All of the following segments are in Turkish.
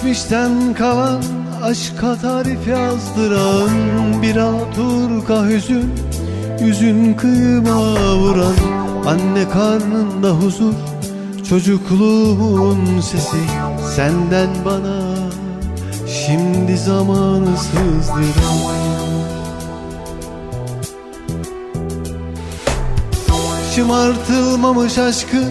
geçmişten kalan Aşka tarif yazdıran Bir Alaturka hüzün Yüzün kıyıma vuran Anne karnında huzur Çocukluğumun sesi Senden bana Şimdi zamanı sızdıran. Şımartılmamış aşkın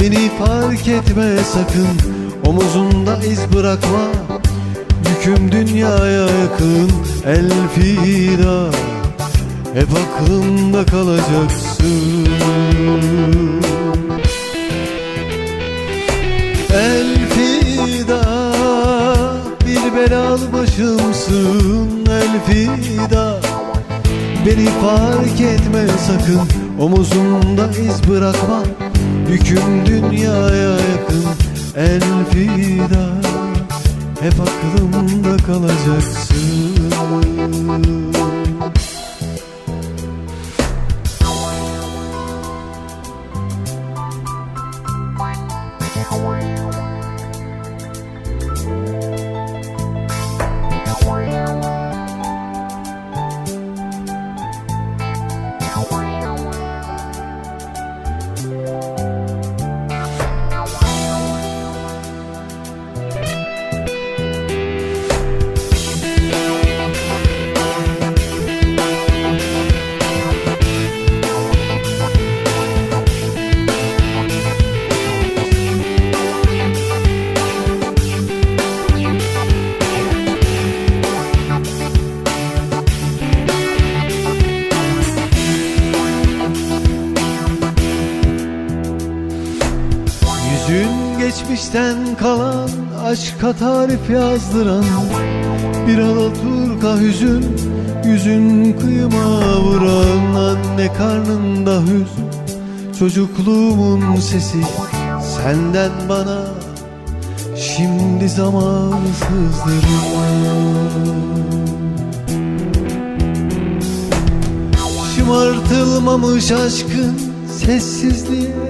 Beni fark etme sakın. Omuzunda iz bırakma Yüküm dünyaya yakın. Elfida Hep aklımda kalacaksın. Elfida Bir belalı başımsın. Elfida Beni fark etme sakın. Omuzumda iz bırakma Yüküm dünyaya yakın Elfida Hep aklımda kalacaksın geçmişten kalan Aşka tarif yazdıran Bir Alaturka hüzün Yüzün kıyıma vuran Anne karnında hüzün Çocukluğumun sesi Senden bana Şimdi zamanı sızdırıyor Şımartılmamış aşkın sessizliğe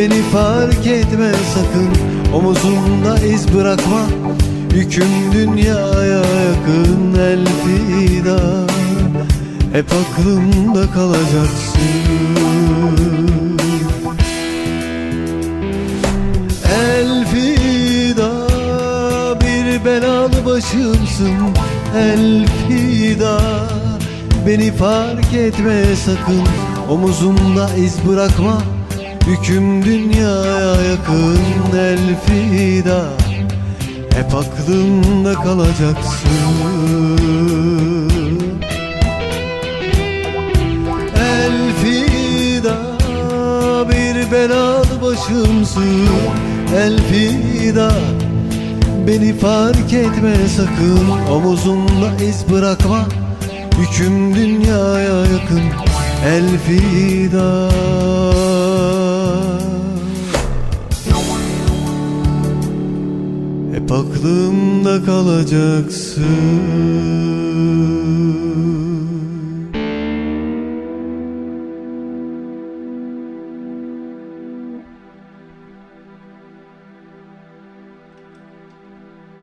Beni fark etme sakın. Omuzumda iz bırakma Yüküm dünyaya yakın Elfida Hep aklımda kalacaksın. Elfida bir belalı başımsın Elfida Beni fark etme sakın. Omuzumda iz bırakma Yüküm dünyaya yakın Elfida. Hep aklımda kalacaksın. Elfida bir belalı başımsın. Elfida Beni fark etme sakın. Omuzumda iz bırakma Yüküm dünyaya yakın. Elfida kalacaksın